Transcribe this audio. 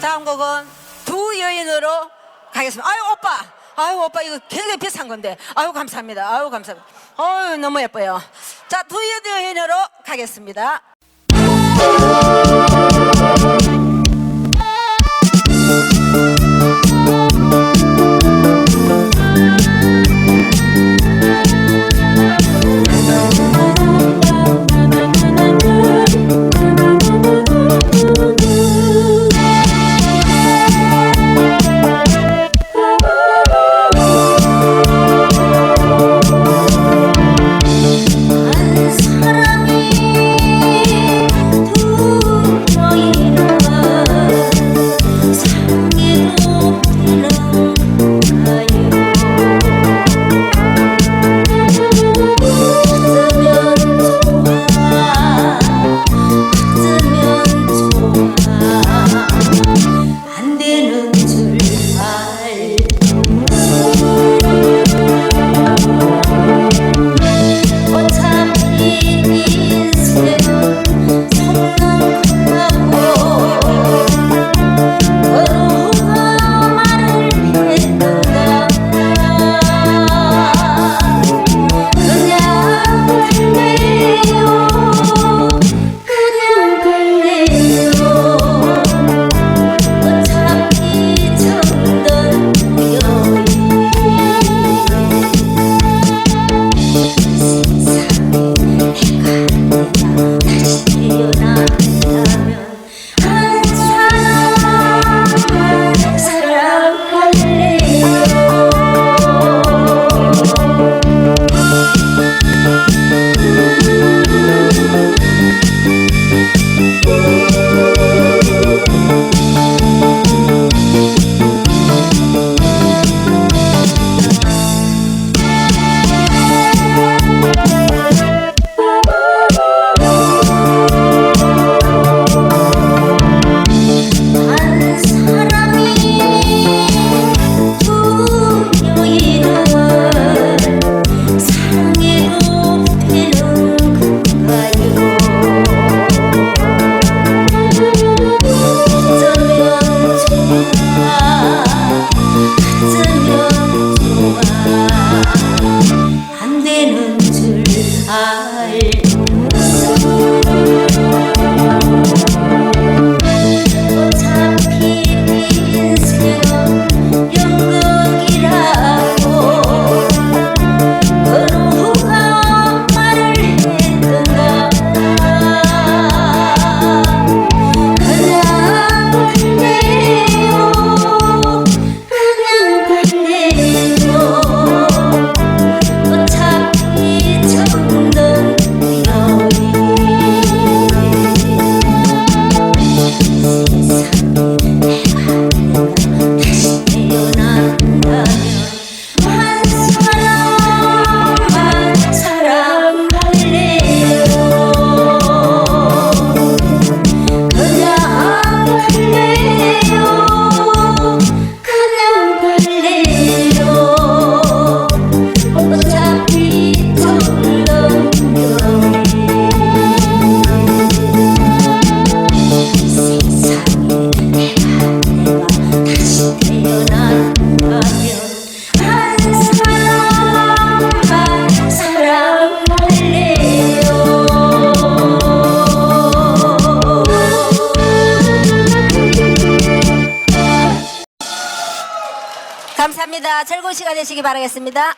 다음 곡은 두 여인으로 가겠습니다. 아유, 오빠. 아유, 오빠, 이거 굉장히 비싼 건데. 아유, 감사합니다. 아유, 감사합니다. 아유, 너무 예뻐요. 자, 두 여인으로 가겠습니다. 나. 감사합니다. 즐거운 시간 되시기 바라겠습니다.